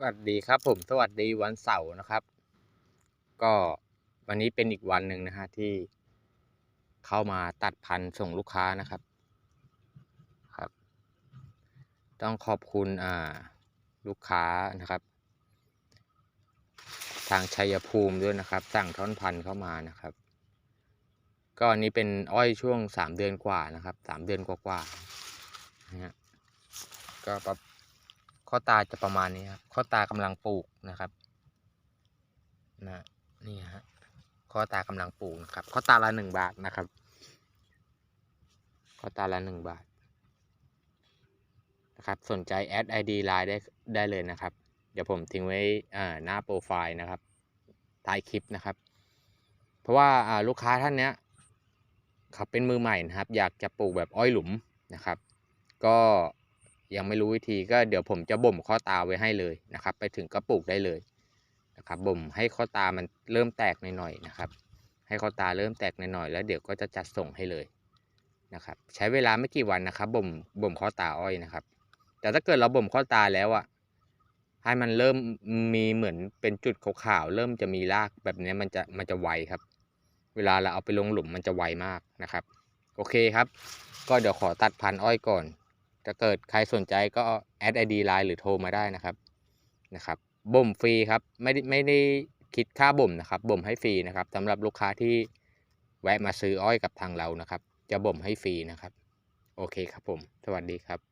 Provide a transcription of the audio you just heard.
สวัสดีครับผมสวัสดีวันเสาร์นะครับ ก็วันนี้เป็นอีกวันหนึ่งนะฮะที่เข้ามาตัดพันธุ์ส่งลูกค้านะครับครับ ต้องขอบคุณอ่าลูกค้านะครับ ทางชัยภูมิด้วยนะครับ สั่งท่อนพันธุ์เข้ามานะครับ ก็อันนี้เป็นอ้อยช่วงสามเดือนกว่านะครับสามเดือนกว่าๆนะฮะก็ประ ข้อตาจะประมาณนี้ครับ ข้อตากำลังปลูกนะครับนะนี่ฮะข้อตากำลังปลูกนะครับ ข้อตาละหนึ่งบาทนะครับ ข้อตาละหนึ่งบาทนะครับ สนใจแอดไอดีไลน์ได้ได้เลยนะครับ เดี๋ยวผมทิ้งไว้อ่าหน้าโปรไฟล์นะครับท้ายคลิปนะครับ เพราะว่าอ่าลูกค้าท่านเนี้ยเขาเป็นมือใหม่นะครับ อยากจะปลูกแบบอ้อยหลุมนะครับ ก็ ยังไม่รู้วิธีก็เดี๋ยวผมจะบ่มข้อตาไว้ให้เลยนะครับ ไปถึงก็ปลูกได้เลยนะครับบ่มให้ข้อตามันเริ่มแตกหน่อยๆนะครับ ให้ข้อตาเริ่มแตกหน่อยๆแล้วเดี๋ยวก็จะจัดส่งให้เลยนะครับ ใช้เวลาไม่กี่วันนะครับบ่มบ่มข้อตาอ้อยนะครับ แต่ถ้าเกิดเราบ่มข้อตาแล้วอะให้มันเริ่มมีเหมือนเป็นจุดขาวๆเริ่มจะมีรากแบบนี้มันจะมันจะไวครับ เวลาเราเอาไปลงหลุมมันจะไวมากนะครับ โอเคครับ ก็เดี๋ยวขอตัดพันอ้อยก่อน ถ้าเกิดใครสนใจก็แอดไอดีไลน์หรือโทรมาได้นะครับนะครับบ่มฟรีครับไม่ได้ไม่ได้คิดค่าบ่มนะครับบ่มให้ฟรีนะครับสำหรับลูกค้าที่แวะมาซื้ออ้อยกับทางเรานะครับ จะบ่มให้ฟรีนะครับ โอเคครับผม สวัสดีครับ